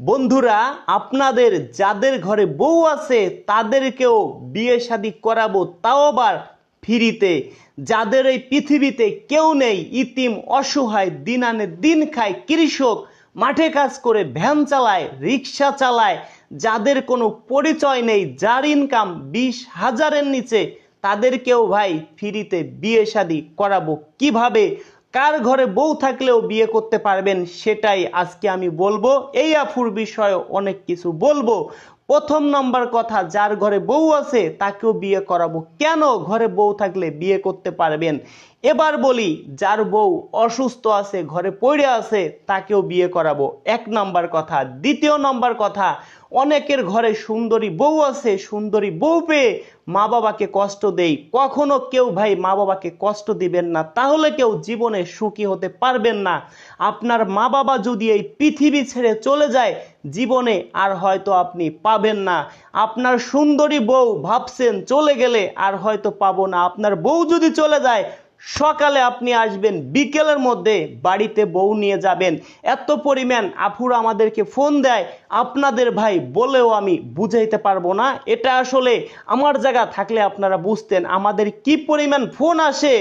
বন্ধুরা, আপনাদের যাদের ঘরে বউ আছে, তাদেরকেও বিয়ে শাদী করাবো, তাও আবার ফ্রিতে। যাদের এই পৃথিবীতে কেউ নেই, ইতিম, অসহায় দিন আনে দিন খায়, কৃষক, মাঠে কাজ করে, ভ্যান চালায়, রিক্সা চালায়, যাদের কোনো পরিচয় নেই, যার ইনকাম বিশ হাজারের নিচে, তাদেরকেও ভাই ফ্রিতে বিয়ে শাদী করাবো। কীভাবে? কার ঘরে বউ থাকলেও বিয়ে করতে পারবেন সেটাই আজকে আমি বলব। এই আফুর বিষয়ে অনেক কিছু বলব। প্রথম নম্বর কথা, যার ঘরে বউ আছে, তাকেও বিয়ে করাবো। কেন ঘরে বউ থাকলে বিয়ে করতে পারবেন? এবার বলি, যার বউ অসুস্থ আছে, ঘরে পড়ে আছে, তাকেও বিয়ে করাবো। এক নম্বর কথা। দ্বিতীয় নম্বর কথা, অনেকের ঘরে সুন্দরী বউ আছে, সুন্দরী বউ পেয়ে মা বাবাকে কষ্ট দেই। কখনো কেউ ভাই মা বাবাকে কষ্ট দিবেন না, তাহলে কেউ জীবনে সুখী হতে পারবেন না। আপনার মা বাবা যদি এই পৃথিবী ছেড়ে চলে যায় জীবনে আর হয়তো আপনি পাবেন না। আপনার সুন্দরী বউ ভাবছেন চলে গেলে আর হয়তো পাবো না। আপনার বউ যদি চলে যায়, সকালে আপনি আসবেন, বিকেলের মধ্যে বাড়িতে বউ নিয়ে যাবেন। এত পরিমাণ আফুরা আমাদেরকে ফোন দেয়, আপনাদের ভাই বলেও আমি বুঝাইতে পারব না। এটা আসলে আমার জায়গা থাকলে আপনারা বুঝতেন। আমাদের কি পরিমাণ ফোন আসে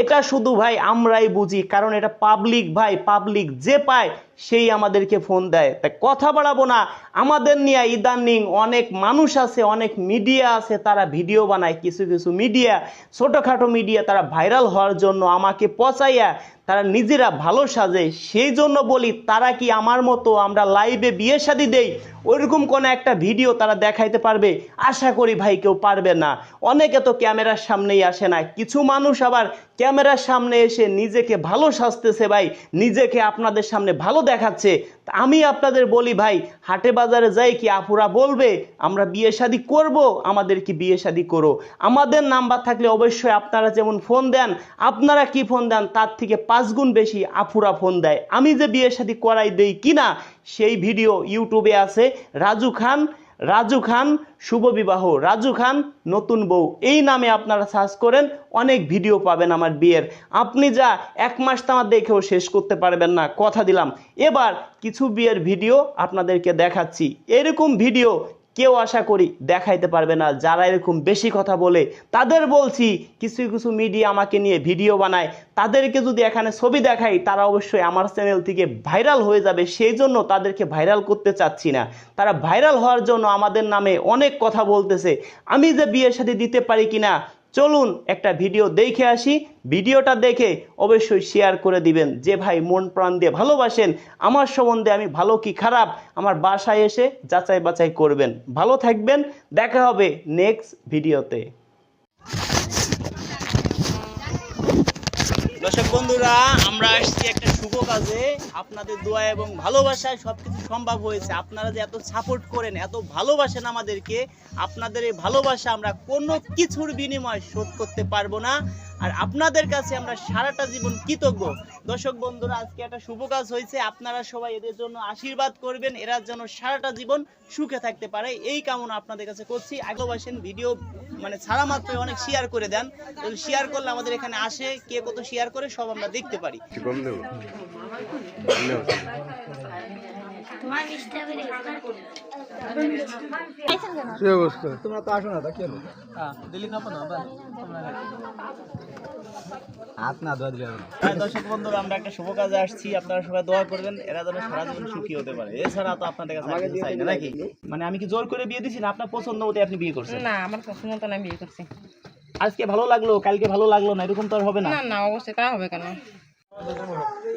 এটা শুধু ভাই আমরাই বুঝি, কারণ এটা পাবলিক ভাই পাবলিক যে পায় সেই আমাদেরকে ফোন দেয়। তাই কথা বাড়াবো না, আমাদের নিয়ে ইদানিং অনেক মানুষ আছে, অনেক মিডিয়া আছে, তারা ভিডিও বানায়, কিছু কিছু মিডিয়া ছোটোখাটো মিডিয়া তারা ভাইরাল হওয়ার জন্য আমাকে পচাইয়া তারা নিজেরা ভালো সাজে সেই জন্য বলি তারা কি আমার মতো আমরা লাইভে বিয়ে শাদি দেই? ওইরকম কোনো একটা ভিডিও তারা দেখাইতে পারবে? আশা করি ভাই কেউ পারবে না। অনেকে তো ক্যামেরার সামনেই আসে না। কিছু মানুষ আবার ক্যামেরার সামনে এসে নিজেকে ভালো সাজতেছে ভাই, নিজেকে আপনাদের সামনে ভালো দেখাচ্ছে। আমি আপনাদের বলি, ভাই, হাটে বাজারে যাই কি আপুরা বলবে, আমরা বিয়ে শাদি করব, আমাদের কি বিয়ে শাদি করো? আমাদের নাম্বার থাকলে অবশ্যই আপনারা যেমন ফোন দেন, আপনারা কি ফোন দেন, তার থেকে পাঁচ গুণ বেশি আপুরা ফোন দেয়। আমি যে বিয়ে শাদি করাই দেই কিনা, সেই ভিডিও ইউটিউবে আছে। রাজু খান রাজু খান, শুভ বিবাহ। রাজু খান, নতুন বউ। এই নামে আপনারা সার্চ করেন, অনেক ভিডিও পাবেন আমার বিয়ের। আপনি যা এক মাস তো আমার দেখেও শেষ করতে পারবেন না, কথা দিলাম। এবার কিছু বিয়ের ভিডিও আপনাদেরকে দেখাচ্ছি। এরকম ভিডিও কেউ আশা করি দেখাইতে পারবে না। যারা এরকম বেশি কথা বলে, তাদের বলছি, কিছু কিছু মিডিয়া আমাকে নিয়ে ভিডিও বানায়। তাদেরকে যদি এখানে ছবি দেখাই, তারা অবশ্যই আমার চ্যানেল থেকে ভাইরাল হয়ে যাবে। সেই জন্য তাদেরকে ভাইরাল করতে চাচ্ছি না। তারা ভাইরাল হওয়ার জন্য আমাদের নামে অনেক কথা বলতেছে। আমি যে বিয়ের সাথে দিতে পারি কিনা চলুন একটা ভিডিও দেখে আসি। ভিডিওটা দেখে অবশ্যই শেয়ার করে দিবেন। যে ভাই মন প্রাণ দিয়ে ভালোবাসেন, আমার সম্বন্ধে আমি ভালো কি খারাপ, আমার বাসায় এসে যাচাই বাছাই করবেন। ভালো থাকবেন, দেখা হবে নেক্সট ভিডিওতে। দর্শক বন্ধুরা, আমরা আসছি একটা শুভ কাজে, আপনাদের দোয়া এবং ভালোবাসায় সবকিছু সম্ভব হয়েছে। আপনারা যে এত সাপোর্ট করেন, এত ভালোবাসেন আমাদেরকে, আপনাদের এই ভালোবাসা আমরা কোনো কিছুর বিনিময় শোধ করতে পারব না। আর আপনাদের কাছে আমরা সারাটা জীবন কৃতজ্ঞ। দর্শক বন্ধুরা, আজকে একটা শুভ কাজ হয়েছে। আপনারা সবাই এদের জন্য আশীর্বাদ করবেন, এরা যেন সারাটা জীবন সুখে থাকতে পারে। এই কামনা আপনাদের কাছে করছি। ভালোবাসেন ভিডিও মানে ছাড়া মাত্রই অনেক শেয়ার করে দেন। শেয়ার করলে আমাদের এখানে আসে, কে কত শেয়ার করে, সব আমরা দেখতে পারি। তোমার কি অবস্থা তো আসো না তা কি হলো দিল্লি কাপড় না হাত না ধোয়া দিলে দর্শক বন্ধুরা আমরা একটা শুভ কাজে আসছি আপনারা সবাই দোয়া করবেন এরা যেন সারা জীবন সুখী হতে পারে এছাড়া তো আপনাদের কাছে চাই না নাকি মানে আমি কি জোর করে বিয়ে দিছি না আপনার পছন্দ মতো আপনি বিয়ে করছেন না আমার পছন্দ মতো আমি বিয়ে করছি। আজকে ভালো লাগল কালকে ভালো লাগল না এরকম তো আর হবে না। না না অবশ্যই তা হবে কেন?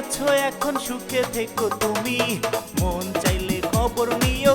আছো এখন সুখে থেকো তুমি। মন চাইলে খবর নিয়ে